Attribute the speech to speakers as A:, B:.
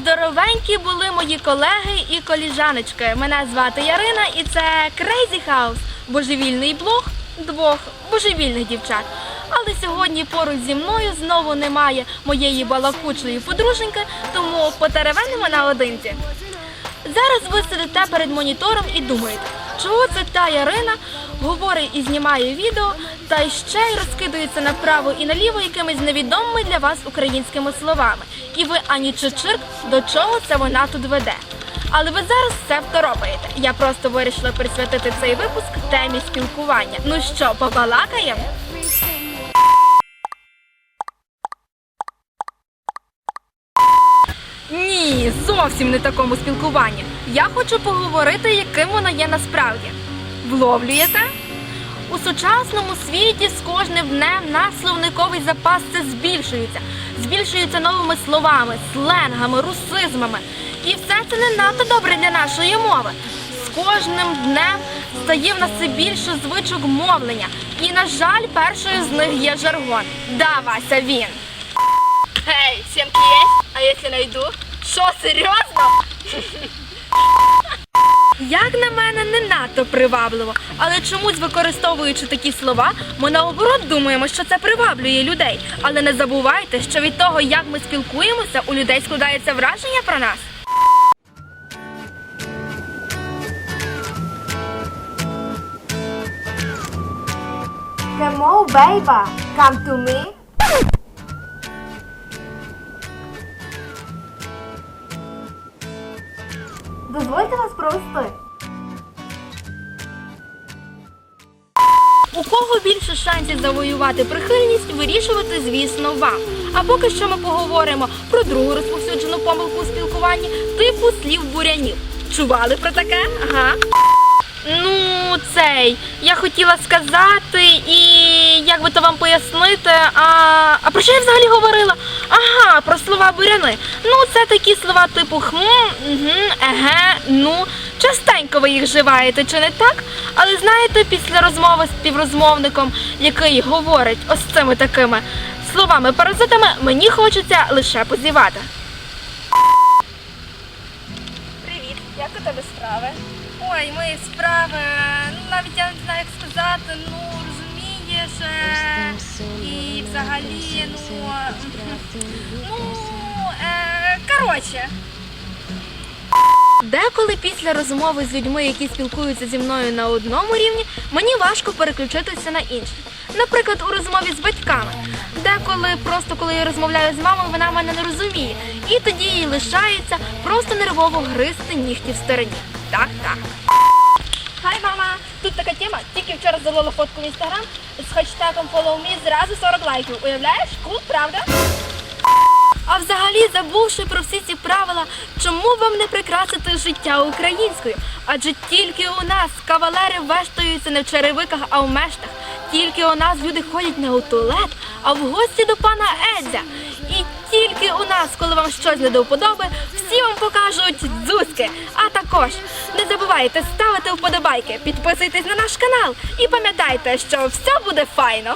A: Здоровенькі були мої колеги і коліжаночки. Мене звати Ярина і це Crazy House, божевільний блог двох божевільних дівчат. Але сьогодні поруч зі мною знову немає моєї балакучої подруженьки, тому потеревенимо наодинці. Зараз ви сидите перед монітором і думаєте, чого це та Ярина говорить і знімає відео, та й ще й розкидується направо і наліво якимись невідомими для вас українськими словами. І ви ані чичирк, до чого це вона тут веде. Але ви зараз все второпаєте. Я просто вирішила присвятити цей випуск темі спілкування. Ну що, побалакаємо? Ні, зовсім не такому спілкуванні. Я хочу поговорити, яким воно є насправді. Вловлюєте? У сучасному світі з кожним днем наш словниковий запас це збільшується. Збільшується новими словами, сленгами, русизмами. І все це не надто добре для нашої мови. З кожним днем стає в нас все більше звичок мовлення. І, на жаль, першою з них є жаргон. Да, Вася, він. Эй, семки есть? А если найду? Що, серйозно? Як на мене, не надто привабливо, але чомусь використовуючи такі слова, ми наоборот думаємо, що це приваблює людей. Але не забувайте, що від того, як ми спілкуємося, у людей складається враження про нас.
B: Come on, baby, come to me. Дозвольте вас провести.
A: У кого більше шансів завоювати прихильність, вирішувати, звісно, вам. А поки що ми поговоримо про другу розповсюджену помилку у спілкуванні типу слів бурянів. Чували про таке? Ага. Ну, цей, я хотіла сказати і як би то вам пояснити, а, а про що я взагалі говорила? Слова буряни. Ну, це такі слова типу хм, угу, еге, ну. Частенько ви їх вживаєте, чи не так? Але знаєте, після розмови з співрозмовником, який говорить ось цими такими словами-паразитами, мені хочеться лише позівати. Привіт, як у тебе справи? Ой, мої справи, ну навіть я не знаю, як сказати, ну е, і взагалі, ну, ну, е, коротше. Деколи після розмови з людьми, які спілкуються зі мною на одному рівні, мені важко переключитися на інший. Наприклад, у розмові з батьками. Деколи, просто коли я розмовляю з мамою, вона мене не розуміє. І тоді їй лишається просто нервово гризти нігті в стороні. Так, так. Тут така тема. Тільки вчора залила фотку в інстаграм з хештегом follow me зразу 40 лайків. Уявляєш? Кул, правда? А взагалі, забувши про всі ці правила, чому вам не прикрасити життя українською? Адже тільки у нас кавалери вештаються не в черевиках, а в мештах. Тільки у нас люди ходять не у туалет, а в гості до пана Едзя. І тільки у нас, коли вам щось не до вподоби, всі вам покажуть дзузки. А також не забувайте ставити вподобайки, підписуйтесь на наш канал і пам'ятайте, що все буде файно.